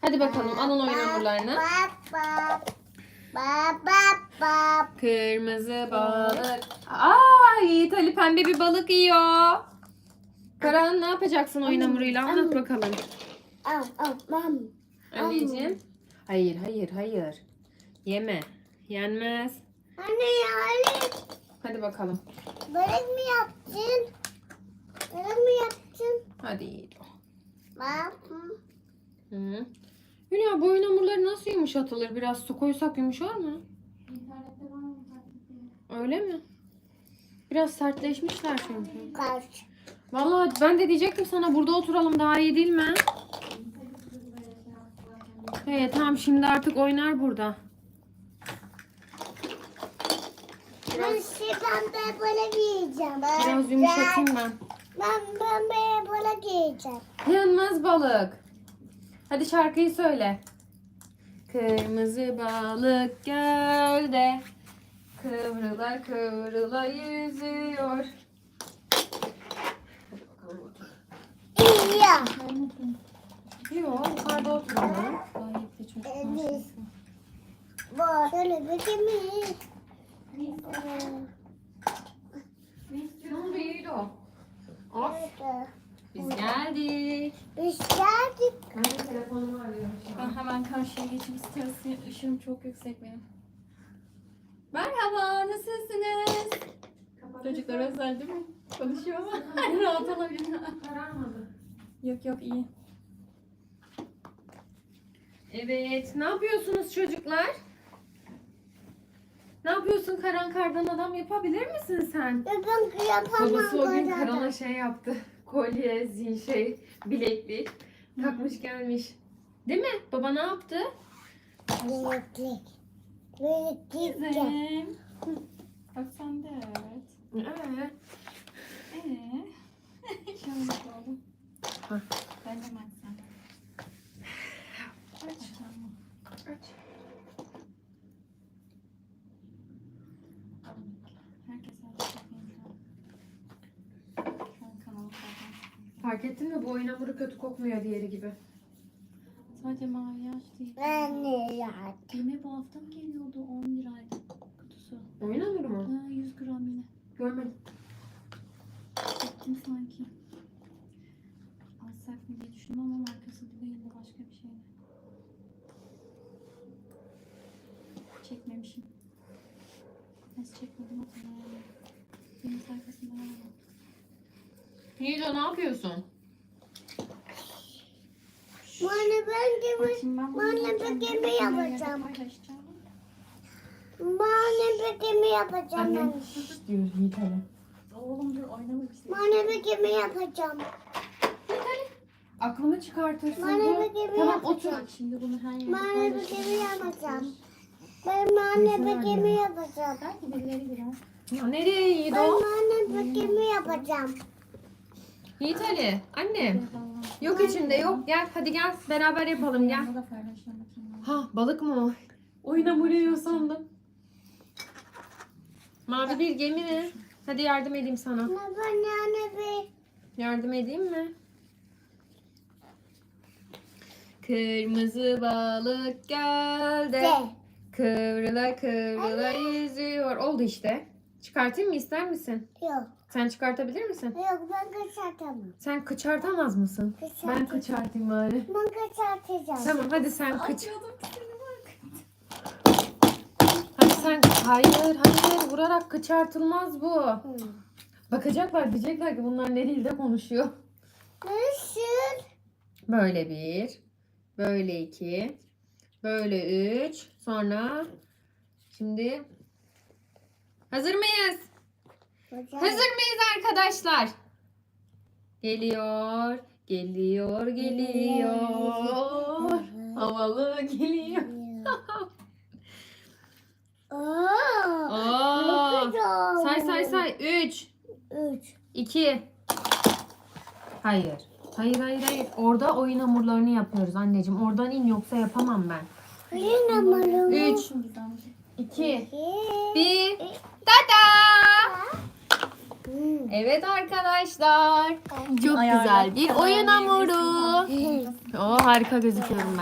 Hadi bakalım alın oyun hamurlarını. Kırmızı balık. Aa Yiğit Ali pembe bir balık yiyor. Karan ne yapacaksın oyun hamuruyla anlat bakalım. Al al mam. Anneciğim. Hayır hayır hayır. Yeme. Yenmez. Anne yani Hadi bakalım. börek mi yaptın? Börek mi yaptın? Hadi Yiğit. Hı. Hülya bu oyun hamurları nasıl yumuşatılır? Biraz su koysak yumuşar mı? Öyle mi? Biraz sertleşmişler çünkü. Kaç. Vallahi ben de diyecektim sana burada oturalım daha iyi değil mi? Evet tamam şimdi artık oynar burada. Ben şey pembe böyle giyeceğim. Biraz yumuşatayım ben. Ben pembe böyle giyeceğim. Yanmaz balık. Hadi şarkıyı söyle. Kırmızı balık gölde kıvrıla kıvrıla yüzüyor. İyi ya. Yok yukarıda oturalım. Evet. Bu şöyle bir gemi. Ne oldu Yiğit o? Of Evet. Biz geldik. Biz geldik. Ben de telefonumu arıyorum. Ben hemen karşıya geçmek istiyorum. Işığım çok yüksek benim. Merhaba, nasılsınız? Çocuklar özel değil mi? Konuşuyor ama rahat olabilir. Kararmadı. yok yok iyi. Evet ne yapıyorsunuz çocuklar? Ne yapıyorsun Karan kardan adam yapabilir misin sen? Ben yapamam. Babası o gün. Karan'a şey yaptı. Kolye, zil şey, bileklik takmış gelmiş. Değil mi? Baba ne yaptı? Bileklik. Bileklik. Güzelim. Bak sen de evet. Evet. Ee? Şöyle bakalım. Hah. Ben de ben sen. Aç. Açalım. Aç. Herkes açacak. Şu an kanalı zaten. Fark ettin mi bu oyun hamuru kötü kokmuyor diğeri gibi. Sadece mavi yaş değil. Ben de yaptım. Yemeğe bu hafta mı geliyordu? 10 liraydı kutusu. Oyun hamuru mu? Ha, 100 gram yine. Görmedim. Gittim sanki. Alsak mı diye düşündüm ama markası bu değil de başka bir şeydi. Çekmemişim. Nasıl çekmedim hatırlamıyorum. Benim sayfasında var Yiğit ne yapıyorsun? Bana ben gibi. Bakayım ben gemi yapacağım. Bana bir gemi yapacağım Annem ben. sus diyor Yiğit Ali. Oğlum dur oynamak istedim. Bana bir gemi yapacağım. Aklını çıkartırsın. Bana dur. bir gemi Tamam otur. yapacağım. Şimdi bunu her yerde Bana bir gemi yapacağım. Ben bana bir gemi yapacağım. Belki birileri biraz. Ya nereye Yiğit Ben o? bana bir gemi yapacağım. Yiğit Ali. Annem. Yok içinde yok. Gel hadi gel beraber yapalım gel. Ha balık mı o? Oyun hamuru yiyor sandım. Mavi bir gemi mi? Hadi yardım edeyim sana. Yardım edeyim mi? Kırmızı balık gölde de. kıvrıla kıvrıla yüzüyor. Oldu işte. Çıkartayım mı ister misin? Yok. Sen çıkartabilir misin? Yok ben kaçartamam. Sen kıçartamaz mısın? Ben Kaçartacağım. kıçartayım bari. Ben kaçartacağım. Tamam hadi sen kıç. Açıyordum seni bak. Hadi sen hayır hayır vurarak kıçartılmaz bu. Hı. Bakacaklar diyecekler ki bunlar ne dilde konuşuyor. Nasıl? Böyle bir, böyle iki, böyle üç. Sonra şimdi hazır mıyız? Hocam. Hazır mıyız arkadaşlar? Geliyor, geliyor, geliyor. Havalı geliyor. Güzel. say say say. Üç, Üç. iki. Hayır. Hayır hayır hayır. Orada oyun hamurlarını yapıyoruz anneciğim. Oradan in yoksa yapamam ben. Yine malum. Üç, iki, İki. bir. Tada! Evet arkadaşlar. Çok güzel bir oyun hamuru. Oo, harika gözüküyorum ben.